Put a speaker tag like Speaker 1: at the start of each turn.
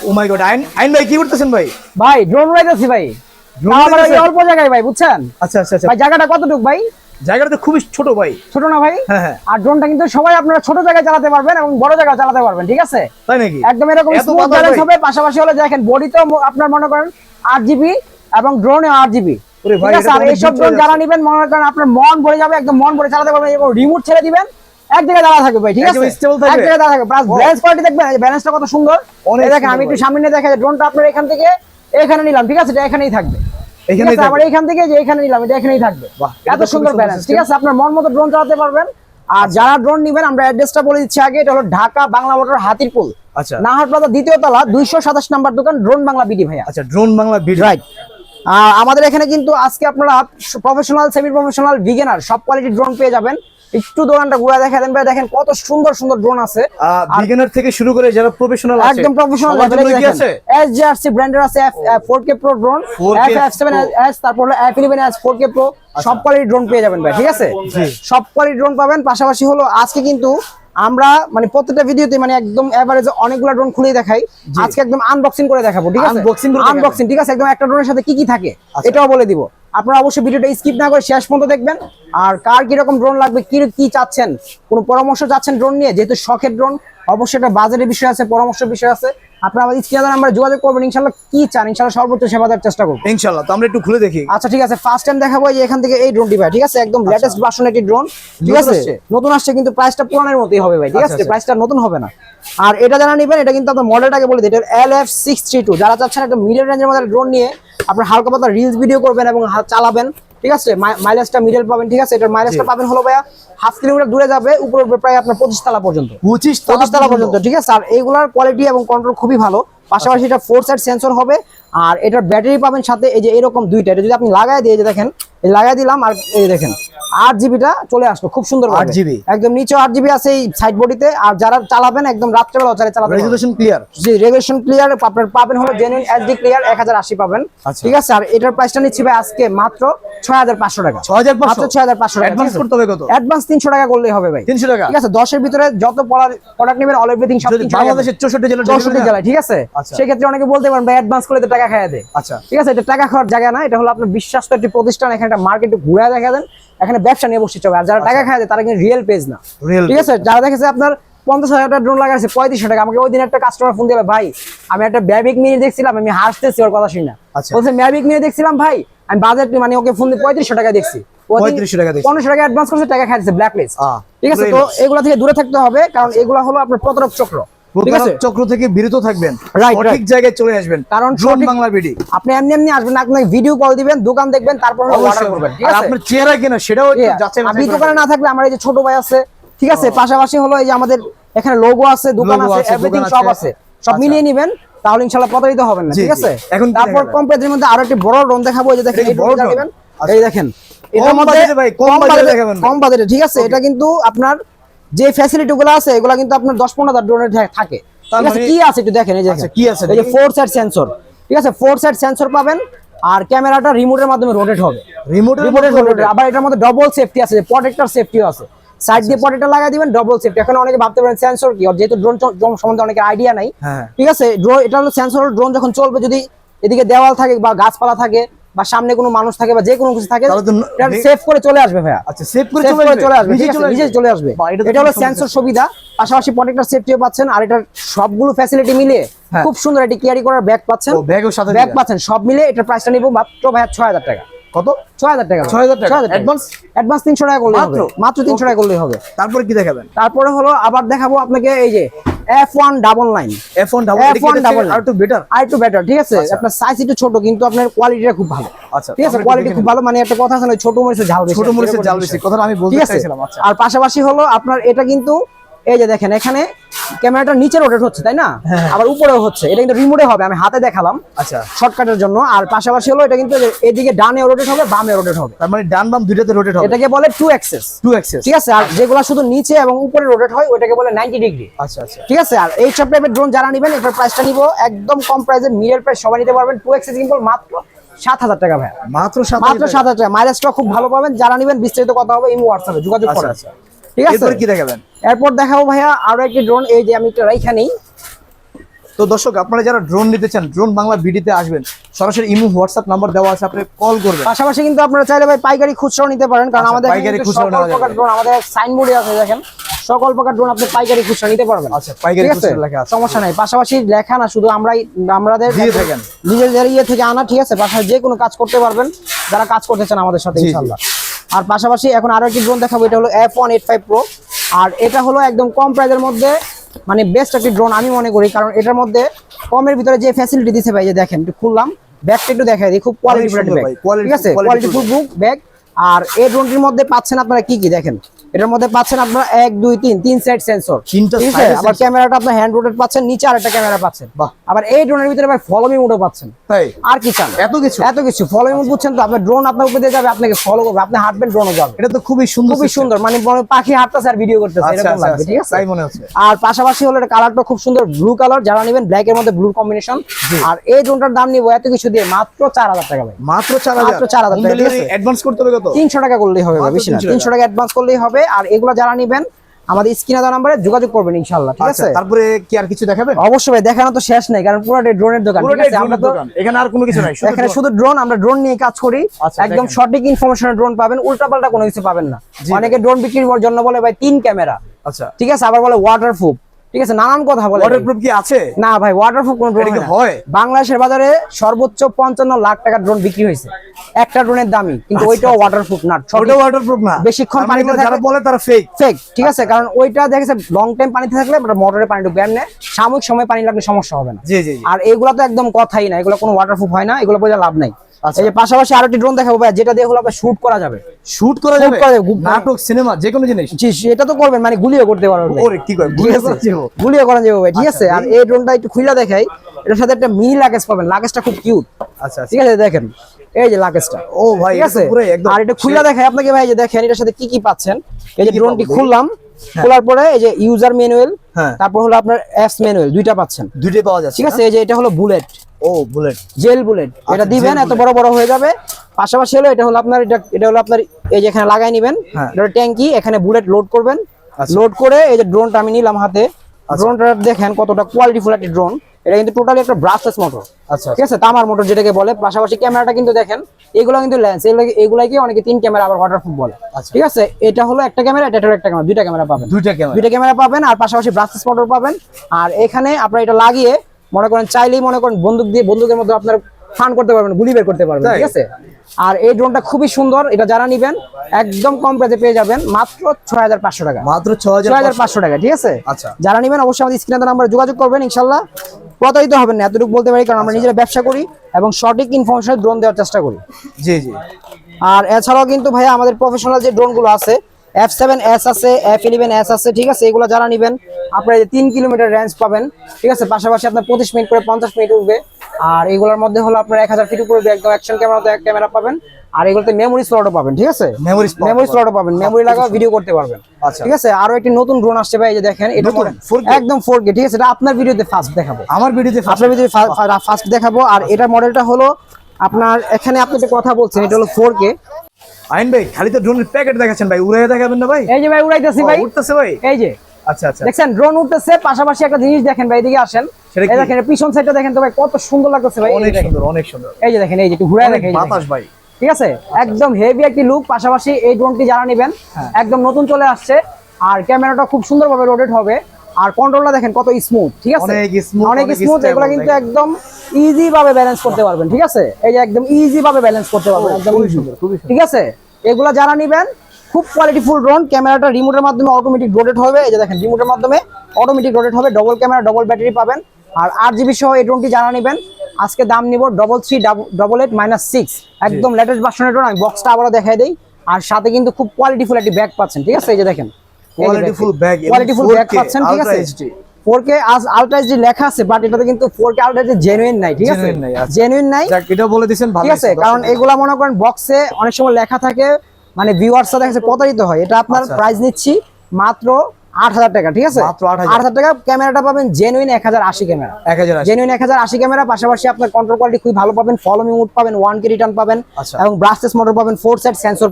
Speaker 1: ও মাই god আইন আইন ভাই কি করতেছেন ভাই?
Speaker 2: ভাই ড্রোন উড়াইতেছি ভাই। আবার এই অল্প জায়গায় ভাই বুঝছেন?
Speaker 1: আচ্ছা আচ্ছা আচ্ছা।
Speaker 2: ভাই জায়গাটা কতটুকু ভাই?
Speaker 1: জায়গাটা তো খুবই ছোট ভাই।
Speaker 2: ছোট না ভাই?
Speaker 1: হ্যাঁ হ্যাঁ।
Speaker 2: আর ড্রোনটা কিন্তু সবাই আপনারা ছোট জায়গায় চালাতে পারবেন এবং বড় জায়গায় চালাতে পারবেন ঠিক আছে?
Speaker 1: তাই নাকি?
Speaker 2: একদম এরকম স্মুথ ব্যালেন্স হবে পাশাপাশি হলে দেখেন বডিতেও ম- আপনার মনে করেন আট জিবি এবং ড্রোনে আট জিবি
Speaker 1: ওরে ভাই,
Speaker 2: ঠিক আছে আর এইসব ড্রোন যারা নিবেন মনে করেন আপনার মন ভরে যাবে একদম মন ভরে চালাতে পারবেন এবং রিমোট ছেড়ে দিবেন। এক জায়গায় দাঁড়া থাকবে ভাই ঠিক আছে?
Speaker 1: stable থাকবে?
Speaker 2: এক জায়গায় দাঁড়া থাকবে। প্লাস ব্যালেন্স কোয়ালিটি দেখবেন ব্যালেন্সটা কত সুন্দর। এই দেখেন আমি একটু সামনে দেখা যায় ড্রোনটা আপনার এখান থেকে এখানে নিলাম ঠিক আছে? এটা এখানেই থাকবে। ঠিক আবার
Speaker 1: থাকবে।
Speaker 2: থেকে যে এখানে নিলাম এটা এখানেই থাকবে। এত সুন্দর
Speaker 1: সুন্দর
Speaker 2: ব্যালেন্স ঠিক আছে? আপনার মন মতো ড্রোন চালাতে পারবেন। আর যারা ড্রোন নিবেন আমরা অ্যাড্রেসটা বলে দিচ্ছি আগে এটা হলো ঢাকা বাংলা মোটর হাতিরপুল।
Speaker 1: আচ্ছা।
Speaker 2: নাহার প্লাজা দ্বিতীয় তলা দুইশো সাতাশ নাম্বার দোকান ড্রোন বাংলা বিডি ভাইয়া।
Speaker 1: আচ্ছা ড্রোন বাংলা ভিডিও
Speaker 2: রাইট আমাদের এখানে কিন্তু আজকে আপনারা প্রফেশনাল সেমি প্রফেশনাল বিগিনার সব কোয়ালিটির ড্রোন পেয়ে যাবেন। একটু দোকানটা ঘুরে দেখা দেন ভাই দেখেন কত সুন্দর সুন্দর ড্রোন আছে।
Speaker 1: বিগিনার থেকে শুরু করে যারা প্রফেশনাল আছে
Speaker 2: একদম প্রফেশনাল
Speaker 1: সবার কি আছে?
Speaker 2: এসজিআরসি ব্র্যান্ডের আছে four K pro drone
Speaker 1: 4K
Speaker 2: F seven S তারপর F eleven S four K pro সব কোয়ালিটির ড্রোন পেয়ে যাবেন ভাই ঠিক আছে। সব কোয়ালিটির ড্রোন পাবেন পাশাপাশি হলো আজকে কিন্তু আমরা মানে প্রত্যেকটা ভিডিওতে মানে একদম এভারেজে অনেকগুলো ড্রোন খুলেই দেখাই। আজকে একদম আনবক্সিং করে দেখাবো ঠিক আছে? আনবক্সিং ঠিক আছে? একদম একটা ড্রোনের সাথে কি কি থাকে
Speaker 1: আচ্ছা।
Speaker 2: এটাও বলে দিব। আপনারা অবশ্যই ভিডিওটা স্কিপ না করে শেষ পর্যন্ত দেখবেন। আর কার কীরকম ড্রোন লাগবে, কি কি চাচ্ছেন, কোনো পরামর্শ চাচ্ছেন ড্রোন নিয়ে? যেহেতু শখের ড্রোন অবশ্যই একটা বাজারের বিষয় আছে, পরামর্শের বিষয় আছে। আপনারা আমাদের স্ক্রিনে নাম্বার যোগাযোগ করবেন ইনশাল্লাহ কি চান? ইনশাল্লাহ সর্বোচ্চ সেবা দেওয়ার চেষ্টা করব।
Speaker 1: ইনশাআল্লাহ তো আমরা একটু খুলে দেখি।
Speaker 2: আচ্ছা ঠিক আছে ফার্স্ট টাইম দেখাবো যে এখান থেকে এই ড্রোনটি ভাই ঠিক আছে? একদম লেটেস্ট ভার্সন একটি ড্রোন ঠিক আছে? নতুন আসছে কিন্তু প্রাইসটা পুরানোর মতোই হবে ভাই ঠিক
Speaker 1: আচ্ছা,
Speaker 2: আছে?
Speaker 1: আচ্ছা।
Speaker 2: প্রাইসটা নতুন হবে না। আর এটা যারা নেবেন এটা কিন্তু আপনার মডেলটাকে বলে দিই এটা L F six three two যারা চাচ্ছেন একটা মিডল রেঞ্জের মধ্যে ড্রোন নিয়ে আপনার হালকা পাতলা রিলস ভিডিও করবেন এবং চালাবেন ঠিক আছে? মাইলেজটা মিডল পাবেন ঠিক আছে? এটার মাইলেজটা। পাবেন হলো ভাইয়া হাফ কিলোমিটার দূরে যাবে উপরে উপরে প্রায় আপনার পঁচিশ তালা পর্যন্ত।
Speaker 1: পঁচিশ
Speaker 2: পঁচিশ তালা পর্যন্ত। ঠিক আছে? আর এইগুলার কোয়ালিটি এবং কন্ট্রোল খুবই ভালো। পাশাপাশি এটা ফোর সাইড সেন্সর হবে আর এটার ব্যাটারি পাবেন সাথে এই যে এরকম দুইটা। এটা যদি আপনি লাগাই দিয়ে দেখেন লাগাই দিলাম আর এই দেখেন আট জিবিটা চলে আসলো খুব সুন্দর
Speaker 1: 8GB
Speaker 2: একদম নিচে আট জিবি আছে এই সাইড বডিতে আর যারা চালাবেন একদম রাত্রেবেলা চালে চালাতে পারবেন।
Speaker 1: রেজুলেশন ক্লিয়ার
Speaker 2: জি রেগুলেশন ক্লিয়ার আপনার পাবেন হলো জেনুইন এইচডি ক্লিয়ার এক হাজার আশি পাবেন।
Speaker 1: আচ্ছা।
Speaker 2: ঠিক আছে? আর এটার প্রাইসটা নিচ্ছি ভাই আজকে মাত্র ছয় হাজার পাঁচশো টাকা।
Speaker 1: 6500
Speaker 2: মাত্র ছয় হাজার পাঁচশো টাকা
Speaker 1: অ্যাডভান্স করতে হবে কত?
Speaker 2: অ্যাডভান্স তিনশো টাকা করলেই হবে ভাই।
Speaker 1: 300 টাকা?
Speaker 2: ঠিক আছে? দশের ভিতরে যত প্রোডাক্ট নেবেন অল এভরিথিং সব
Speaker 1: বাংলাদেশের 64 জেলা
Speaker 2: চৌষট্টি জেলায়? ঠিক আছে?
Speaker 1: আচ্ছা।
Speaker 2: সেক্ষেত্রে অনেকে বলতে পারেন ভাই অ্যাডভান্স করে তো টাকা খাইয়া দেয়
Speaker 1: আচ্ছা।
Speaker 2: ঠিক আছে? এটা টাকা খাওয়ার জায়গা না এটা হলো আপনার বিশ্বাস্ত একটি প্রতিষ্ঠান এখানে একটা মার্কেটে ঘুরে দেখা দেন। এখানে ব্যবসা নিয়ে বসতে হবে আর যারা টাকা খায় তারা কিন্তু রিয়েল পেজ না।
Speaker 1: আচ্ছা।
Speaker 2: ঠিক আছে? যারা দেখেছে আপনার পঞ্চাশ হাজার টাকা ড্রোন লাগাচ্ছে পঁয়ত্রিশশো টাকা আমাকে ওই দিন একটা কাস্টমার ফোন দিবে ভাই আমি একটা ব্যাবিক মিনি দেখছিলাম আমি হাসতেছি ওর কথা শুনি। না
Speaker 1: আচ্ছা।
Speaker 2: বলছে ম্যাবিক মিনি দেখছিলাম ভাই আমি বাজেট মানে ওকে ফোন দিয়ে পঁয়ত্রিশশো টাকা দেখছি। ও দিন
Speaker 1: 3500 টাকা দেখছি।
Speaker 2: পনেরোশো টাকা অ্যাডভান্স করছে টাকা খাইছে ব্ল্যাক লিস্ট ঠিক আছে? তো। এগুলা থেকে দূরে থাকতে হবে কারণ এগুলা হলো আপনার প্রতারক চক্র।
Speaker 1: প্রতারক চক্র থেকে বিরত থাকবেন। সঠিক জায়গায় চলে আসবেন।
Speaker 2: কারণ
Speaker 1: ড্রোন বাংলা বিডি।
Speaker 2: আপনি এমনি এমনি আসবেন আপনাকে ভিডিও কল দিবেন দোকান দেখবেন তারপর অর্ডার করবেন
Speaker 1: আর আপনার চেহারা কিনা সেটাও যাচাই
Speaker 2: আপনি দোকানে না থাকলে আমার এই যে ছোট ভাই আছে ঠিক আছে? পাশাপাশি হলো এই যে আমাদের এখানে লোগো আছে দোকান আছে এভরিথিং সব
Speaker 1: আছে।
Speaker 2: সব
Speaker 1: আচ্ছা।
Speaker 2: মিলিয়ে নেবেন তাহলে ইনশাআল্লাহ প্রতারিত হবেন না ঠিক আছে?
Speaker 1: এখন
Speaker 2: তারপর? কম প্রাইজের মধ্যে আরও একটি বড় ড্রোন দেখাবো এই যে দেখেন
Speaker 1: এটা কি
Speaker 2: এই ড্রোনটা নেবেন
Speaker 1: আচ্ছা।
Speaker 2: এই দেখেন
Speaker 1: কম
Speaker 2: এটার মধ্যে
Speaker 1: এ কম budget দেখাবেন।
Speaker 2: কম বাজেটে ঠিক আছে? এটা কিন্তু আপনার যে ফ্যাসিলিটি গুলো আছে এগুলো কিন্তু আপনার দশ পনেরো হাজার ড্রোনের থাকে। ঠিক আছে
Speaker 1: মানে-
Speaker 2: কি আছে একটু দেখেন এই যে
Speaker 1: আচ্ছা, কি আছে
Speaker 2: এই যে ফোর সাইড সেন্সর ঠিক আছে ফোর সাইড সেন্সর পাবেন আর ক্যামেরাটা রিমোটের মাধ্যমে রোটেট হবে।
Speaker 1: রিমোটের
Speaker 2: রিমোটের রোটেট আবার এটার মধ্যে ডবল সেফটি আছে প্রোটেক্টর সেফটিও আছে। সাইড দিয়ে প্রোটেক্টর লাগাই দিবেন ডবল সেফটি এখন অনেকে ভাবতে পারেন সেন্সর কি? যেহেতু ড্রোন সম্বন্ধে অনেকের আইডিয়া নাই।
Speaker 1: হ্যাঁ।
Speaker 2: ঠিক আছে ড্রোন এটা হলো সেন্সর ড্রোন যখন চলবে যদি এদিকে দেওয়াল থাকে বা গাছপালা থাকে বা সামনে কোনো মানুষ থাকে বা যে কোনো কিছু থাকে সেভ করে চলে আসবে ভাইয়া।
Speaker 1: আচ্ছা সেভ করে চলে আসবে?
Speaker 2: চলে আসবে
Speaker 1: নিজে চলে
Speaker 2: আসবে?
Speaker 1: এটা
Speaker 2: হলো সেন্সর সুবিধা পাশাপাশি প্রোটেক্টর সেফটিও পাচ্ছেন আর এটার সবগুলো ফ্যাসিলিটি মিলিয়ে
Speaker 1: হ্যাঁ।
Speaker 2: খুব সুন্দর এটি ক্যারি করার ব্যাগ পাচ্ছেন। ব্যাগ পাচ্ছেন সব মিলে এটার প্রাইসটা নিব মাত্র ভাইয়া ছয় হাজার টাকা।
Speaker 1: কত?
Speaker 2: ছয় হাজার টাকা।
Speaker 1: 6,000 টাকা? Advance?
Speaker 2: অ্যাডভান্স তিনশো টাকা করলে
Speaker 1: মাত্র?
Speaker 2: মাত্র মাত্র তিনশো টাকা করলেই হবে।
Speaker 1: তারপরে কি দেখাবেন?
Speaker 2: তারপরে হলো আবার দেখাবো আপনাকে এই যে F one double nine
Speaker 1: F1 double
Speaker 2: F1
Speaker 1: আর একটু বেটার
Speaker 2: আর একটু বেটার ঠিক আছে?
Speaker 1: আচ্ছা।
Speaker 2: আপনার সাইজ একটু ছোট কিন্তু আপনার কোয়ালিটিটা খুব ভালো।
Speaker 1: আচ্ছা,
Speaker 2: ঠিক আছে? কোয়ালিটি খুব ভালো মানে একটা কথা আছে না ছোট মরিচের ঝাল বেশি
Speaker 1: ছোট মরিচের
Speaker 2: একটা
Speaker 1: বেশি কথাটা আমি বলতে চাইছিলাম আচ্ছা।
Speaker 2: আর পাশাপাশি হলো আপনার এটা কিন্তু এই যে দেখেন এখানে ক্যামেরাটা নিচে রোটেট হচ্ছে তাই না?
Speaker 1: হ্যাঁ।
Speaker 2: আবার উপরেও হচ্ছে। এটা কিন্তু রিমোটে হবে আমি হাতে দেখালাম
Speaker 1: আচ্ছা।
Speaker 2: শর্টকাটের জন্য। আর পাশাপাশি হলো এটা কিন্তু এদিকে ডানে রোটেট হবে বামে রোটেট হবে।
Speaker 1: তার মানে ডান বাম দুইটাতে রোটেট হবে।
Speaker 2: এটাকে বলে টু অ্যাক্সেস
Speaker 1: টু অ্যাক্সেস
Speaker 2: ঠিক আছে? আর যেগুলো শুধু নিচে এবং উপরে রোটেট হয় ওটাকে বলে নাইনটি ডিগ্রি
Speaker 1: আচ্ছা আচ্ছা।
Speaker 2: ঠিক আছে? আর এই সব টাইপের ড্রোন যারা নেবেন এটার প্রাইসটা নিব একদম কম প্রাইসে মিডল প্রাইস সবাই নিতে পারবেন। টু এক্সেস কিন্তু মাত্র সাত হাজার টাকা ভাই
Speaker 1: মাত্র সাত
Speaker 2: মাত্র সাত হাজার টাকা। মাইলেজটা খুব ভালো পাবেন। যারা নেবেন বিস্তারিত কথা হবে ইমো হোয়াটসঅ্যাপে যোগাযোগ
Speaker 1: আচ্ছা
Speaker 2: করেন
Speaker 1: আচ্ছা।
Speaker 2: ঠিক আছে?
Speaker 1: এরপর কি দেখাবেন?
Speaker 2: এরপর দেখাবো ভাইয়া আরও একটি ড্রোন এই যে আমি একটা রাইখা নেই।
Speaker 1: তো দর্শক আপনারা যারা ড্রোন নিতে চান ড্রোন বাংলা ভিডিওতে আসবেন সরাসরি ইমো হোয়াটসঅ্যাপ নাম্বার দেওয়া আছে আপনি কল করবেন।
Speaker 2: পাশাপাশি কিন্তু আপনারা চাইলে ভাই পাইকারি খুচরাও নিতে পারেন কারণ
Speaker 1: আচ্ছা,
Speaker 2: আমাদের
Speaker 1: পাইকারি
Speaker 2: ড্রোন আমাদের সাইনবোর্ডে আছে দেখেন। সকল প্রকার ড্রোন আপনি পাইকারি খুচরা নিতে পারবেন।
Speaker 1: আচ্ছা, পাইকারি খুচরা লেখা আছে।
Speaker 2: সমস্যা নাই। পাশাপাশি লেখা না শুধু আমরাই আমাদের
Speaker 1: দিয়ে থাকেন।
Speaker 2: নিজেদের ইয়ে থেকে আনা ঠিক আছে? পাশাপাশি যে কোনো কাজ করতে পারবেন। যারা কাজ করতে চান আমাদের সাথে। ইনশাল্লাহ আর পাশাপাশি এখন আরও একটি ড্রোন দেখাবো এটা হলো F one eight five pro আর এটা হলো একদম কম প্রাইজের মধ্যে মানে বেস্ট একটি ড্রোন আমি মনে করি কারণ এটার মধ্যে কমের ভিতরে যে ফ্যাসিলিটি দিচ্ছে ভাই যে দেখেন একটু খুললাম ব্যাগটা একটু দেখা দিই খুব কোয়ালিটি ঠিক আছে? কোয়ালিটি ফুল বুক ব্যাগ আর এই ড্রোনটির মধ্যে পাচ্ছেন আপনারা কি কি দেখেন? এটার মধ্যে পাচ্ছেন আপনারা এক দুই তিন তিন সাইড সেন্সর ঠিক আছে? আবার ক্যামেরাটা আপনার হ্যান্ড রোটেট পাচ্ছেন নিচে আরেকটা ক্যামেরা পাচ্ছেন।
Speaker 1: বাহ।
Speaker 2: আবার এই ড্রোনের ভিতরে ভাই ফলোমি মোডও পাচ্ছেন।
Speaker 1: তাই?
Speaker 2: আর কি চান?
Speaker 1: এত কিছু?
Speaker 2: এত কিছু। ফলোমি মোড বুঝছেন তো? আপনার ড্রোন আপনার উপর দিয়ে যাবে আপনাকে ফলো করবে আপনি হাঁটবেন ড্রোনও যাবে।
Speaker 1: এটা তো খুবই সুন্দর
Speaker 2: খুবই সুন্দর। মানে পাখি হাঁটতেছে আর ভিডিও করতেছে
Speaker 1: আচ্ছা
Speaker 2: এরকম
Speaker 1: আচ্ছা
Speaker 2: লাগবে ঠিক
Speaker 1: আচ্ছা,
Speaker 2: আছে?
Speaker 1: তাই মনে হচ্ছে।
Speaker 2: আর পাশাপাশি হলো এটা কালারটা খুব সুন্দর ব্লু কালার যারা নেবেন ব্ল্যাক এর মধ্যে ব্লু কম্বিনেশন আর এই ড্রোনটার দাম নিবো এত কিছু দিয়ে মাত্র চার হাজার টাকা ভাই।
Speaker 1: মাত্র চার হাজার?
Speaker 2: মাত্র 4,000 টাকা,
Speaker 1: অ্যাডভান্স করতে হবে কত?
Speaker 2: তিনশো টাকা করলেই হবে ভাই, বেশি না।
Speaker 1: 300
Speaker 2: তিনশো টাকা অ্যাডভান্স করলেই হবে আর এগুলো যারা নেবেন আমাদের স্ক্রিনে দেওয়া নাম্বারে যোগাযোগ করবেন ইনশাল্লাহ ঠিক
Speaker 1: আচ্ছা
Speaker 2: আছে?
Speaker 1: তারপরে কি আর কিছু দেখাবেন?
Speaker 2: অবশ্যই ভাই দেখানো তো শেষ নাই কারণ পুরোটাই ড্রোনের দোকান ঠিক আছে? আমরা তো
Speaker 1: এখানে আর কোনো কিছু নাই
Speaker 2: এখানে শুধু ড্রোন আমরা ড্রোন নিয়ে কাজ করি।
Speaker 1: আচ্ছা,
Speaker 2: একদম সঠিক ইনফরমেশনের ড্রোন পাবেন উল্টাপাল্টা কোনো কিছু পাবেন না। অনেকে ড্রোন বিক্রির জন্য বলে ভাই তিন ক্যামেরা
Speaker 1: আচ্ছা।
Speaker 2: ঠিক আছে? আবার বলে ওয়াটারপ্রুফ ঠিক আছে নানান কথা বলে।
Speaker 1: ওয়াটারপ্রুফ কি আছে?
Speaker 2: না ভাই ওয়াটারপ্রুফ কোনো ড্রোন হয়? বাংলাদেশের বাজারে সর্বোচ্চ পঞ্চান্ন লাখ টাকার ড্রোন বিক্রি হয়েছে। একটা ড্রোনের দামই কিন্তু ওইটাও ওয়াটারপ্রুফ না
Speaker 1: ওটা ওয়াটারপ্রুফ না।
Speaker 2: বেশিক্ষণ পানিতে
Speaker 1: এগুলো যারা বলে তারা ফেক
Speaker 2: ফেক ঠিক আছে কারণ ওইটা দেখেছে লং টাইম পানিতে থাকলে মোটরে পানি ঢুকবে এমনি সাময়িক সময় পানি লাগলে সমস্যা হবে না।
Speaker 1: জি জি
Speaker 2: আর এগুলো তো একদম কথাই না এগুলো কোনো ওয়াটারপ্রুফ হয় না এগুলো বোঝা লাভ নাই।
Speaker 1: আচ্ছা।
Speaker 2: এই যে পাশাপাশি আরও একটি ড্রোন দেখাবো ভাই যেটা দিয়ে হলো আপনার শুট করা যাবে।
Speaker 1: শুট করা যাবে? নাটক সিনেমা যে কোনো জিনিস।
Speaker 2: জি এটা তো করবেন মানে গুলিও করতে পারবেন।
Speaker 1: ওরে কি কয় গুলিও
Speaker 2: আছে?
Speaker 1: করা যাবে?
Speaker 2: গুলিও করা যাবে ভাই ঠিক
Speaker 1: আচ্ছা,
Speaker 2: আছে। আর এই ড্রোনটা একটু খুলে দেখাই এটার সাথে একটা মিনি লাগেজ পাবেন। লাগেজটা খুব কিউট
Speaker 1: আচ্ছা আচ্ছা।
Speaker 2: ঠিক আছে দেখেন। এই যে লাগেজটা
Speaker 1: ও ভাই
Speaker 2: ঠিক আছে?
Speaker 1: পুরো একদম
Speaker 2: আর এটা খুলে দেখাই আপনাকে ভাই যে দেখেন এটার সাথে কি কি পাচ্ছেন? এই যে ড্রোনটি খুললাম খোলার পরে এই যে ইউজার ম্যানুয়াল
Speaker 1: হ্যাঁ।
Speaker 2: তারপর হলো আপনার অ্যাপস ম্যানুয়াল দুইটা পাচ্ছেন।
Speaker 1: দুইটাই পাওয়া যাচ্ছে
Speaker 2: ঠিক আছে এই যে এটা হলো বুলেট
Speaker 1: ও বুলেট।
Speaker 2: Gel bullet. এটা
Speaker 1: আচ্ছা,
Speaker 2: দিবেন এত বড় বড় হয়ে যাবে। পাশাপাশি হলো এটা হলো আপনার এটা এটা হলো আপনার এই যে এখানে লাগাই নিবেন
Speaker 1: হ্যাঁ।
Speaker 2: এটা ট্যাঙ্কি এখানে বুলেট লোড করবেন।
Speaker 1: আচ্ছা।
Speaker 2: লোড করে এই যে ড্রোনটা আমি নিলাম হাতে। ড্রোনটা দেখেন কতটা কোয়ালিটিফুল একটা ড্রোন। এটা কিন্তু টোটালি একটা ব্রাসলেস মোটর
Speaker 1: আচ্ছা।
Speaker 2: ঠিক আছে? তামার মোটর যেটাকে বলে পাশাপাশি ক্যামেরাটা কিন্তু দেখেন এগুলো কিন্তু লেন্স এগুলাকে অনেকে তিন ক্যামেরা আবার ওয়াটারপ্রুফ বলে।
Speaker 1: আচ্ছা।
Speaker 2: ঠিক আছে? এটা হলো একটা ক্যামেরা এটা হলো একটা ক্যামেরা দুইটা ক্যামেরা পাবেন।
Speaker 1: দুইটা ক্যামেরা
Speaker 2: দুইটা ক্যামেরা পাবেন আর পাশাপাশি ব্রাসলেস মোটর পাবেন। আর এখানে আপনারা এটা লাগিয়ে মনে করেন চাইলেই মনে করেন বন্দুক দিয়ে বন্দুকের মধ্যে আপনার ফান করতে পারবেন গুলি বের করতে পারবেন ঠিক আছে? আর এই ড্রোনটা খুবই সুন্দর এটা যারা নিবেন একদম কম প্রাইসে পেয়ে যাবেন মাত্র ছয় হাজার পাঁচশো টাকা।
Speaker 1: মাত্র
Speaker 2: ছয় হাজার পাঁচশো টাকা ঠিক আছে?
Speaker 1: আচ্ছা।
Speaker 2: যারা নিবেন অবশ্যই আমাদের স্ক্রিনে নাম্বারে যোগাযোগ করবেন ইনশাল্লাহ। প্রতারিত হবেন না এতটুকু বলতে পারি কারণ আমরা
Speaker 1: আচ্ছা।
Speaker 2: নিজেরা ব্যবসা করি এবং সঠিক ইনফরমেশন ড্রোন দেওয়ার চেষ্টা করি।
Speaker 1: জি জি।
Speaker 2: আর এছাড়াও কিন্তু ভাইয়া আমাদের প্রফেশনাল যে ড্রোনগুলো আছে এফ সেভেন এস আছে এফ ইলেভেন এস আছে ঠিক আছে? এগুলো যারা নেবেন আপনার যে তিন কিলোমিটার রেঞ্জ পাবেন ঠিক আছে? পাশাপাশি আপনার পঁচিশ মিনিট করে পঞ্চাশ মিনিট উঠবে। আর এগুলোর মধ্যে হলো আপনার এক হাজার ফিট উপরে একদম অ্যাকশন ক্যামেরাতে এক ক্যামেরা পাবেন। আর এগুলোতে মেমোরি স্লটও পাবেন ঠিক আছে? মেমোরি
Speaker 1: পাবেন।
Speaker 2: স্লটও পাবেন মেমোরি লাগাও ভিডিও করতে পারবেন।
Speaker 1: আচ্ছা।
Speaker 2: ঠিক আছে? আরও একটি নতুন ড্রোন আসছে ভাই এই যে দেখেন এটা
Speaker 1: নতুন? 4K?
Speaker 2: একদম ফোর ঠিক আছে? এটা আপনার ভিডিওতে ফার্স্ট দেখাবো।
Speaker 1: আমার ভিডিওতে
Speaker 2: আপনার ভিডিও ফার্স্ট দেখাবো। আর এটা মডেলটা হলো আপনার এখানে আপনি যে কথা বলছেন এটা হলো ফোর কে
Speaker 1: আইন ভাই খালি তো ড্রোনের প্যাকেট দেখাচ্ছেন ভাই উড়ে দেখাবেন না ভাই?
Speaker 2: এই যে ভাই উড়াইতেছি ভাই।
Speaker 1: উঠতেছে ভাই?
Speaker 2: এই যে।
Speaker 1: আচ্ছা আচ্ছা।
Speaker 2: দেখছেন ড্রোন উঠতেছে পাশাপাশি একটা জিনিস দেখেন ভাই এদিকে আসেন। এই দেখেন পিছন সাইডটা দেখেন তো ভাই কত সুন্দর লাগতেছে ভাই
Speaker 1: অনেক
Speaker 2: দেখেন।
Speaker 1: সুন্দর অনেক সুন্দর।
Speaker 2: এই যে দেখেন এই যে একটু ঘুরে দেখেন
Speaker 1: বাতাস ভাই।
Speaker 2: ঠিক আছে? একদম হেভি একটি লুক পাশাপাশি এই ড্রোনটি যারা নেবেন
Speaker 1: হ্যাঁ।
Speaker 2: একদম নতুন চলে আসছে আর ক্যামেরাটা খুব সুন্দরভাবে রোটেট হবে আর কন্ট্রোলটা দেখেন কত স্মুথ ঠিক আছে?
Speaker 1: অনেক
Speaker 2: স্মুথ এগুলো কিন্তু একদম ইজি ভাবে ব্যালেন্স করতে পারবেন ঠিক আছে? এই যে একদম ইজি ভাবে ব্যালেন্স করতে পারবেন একদম। ঠিক আছে? এগুলা যারা নেবেন খুব কোয়ালিটিফুল ড্রোন ক্যামেরাটা রিমোটের মাধ্যমে অটোমেটিক রোটেট হবে। এই যে দেখেন রিমোটের মাধ্যমে অটোমেটিক রোটেট হবে ডবল ক্যামেরা ডবল ব্যাটারি পাবেন। আর আট জিবি সহ এই ড্রোনটি যারা নেবেন আজকে দাম নিব double three double eight minus six একদম লেটেস্ট ভার্সনের ড্রোন আমি বক্সটা আবারও দেখাই দিই। আর সাথে কিন্তু খুব কোয়ালিটিফুল একটি ব্যাগ পাচ্ছেন ঠিক আছে? এই যে দেখেন।
Speaker 1: bag এবং
Speaker 2: কোয়ালিটিফুল ব্যাগ পাচ্ছেন ঠিক আছে? 4K আজ আলট্রা এইচডি লেখা আছে বাট এটাতে কিন্তু 4K আলট্রা এইচডি জেনুইন নাই ঠিক আছে
Speaker 1: Genuine নাই, আচ্ছা।
Speaker 2: জেনুইন নাই
Speaker 1: এটা বলে দিয়েছেন ভালো
Speaker 2: ঠিক আছে কারণ এগুলা মনে করেন বক্সে অনেক সময় লেখা থাকে মানে ভিউয়ার্সরা দেখা যাচ্ছে প্রতারিত হয় এটা আপনার
Speaker 1: আচ্ছা।
Speaker 2: প্রাইস নিচ্ছি মাত্র আট হাজার টাকা ঠিক আছে
Speaker 1: মাত্র 8,000
Speaker 2: আট হাজার টাকা ক্যামেরাটা পাবেন জেনুইন এক হাজার আশি ক্যামেরা। জেনুইন এক হাজার আশি ক্যামেরা পাশাপাশি আপনার কন্ট্রোল কোয়ালিটি খুবই ভালো পাবেন ফলো মুড পাবেন ওয়ান কে রিটার্ন পাবেন
Speaker 1: আচ্ছা।
Speaker 2: এবং ব্রাসলেস মোটর পাবেন ফোর সাইড সেন্সর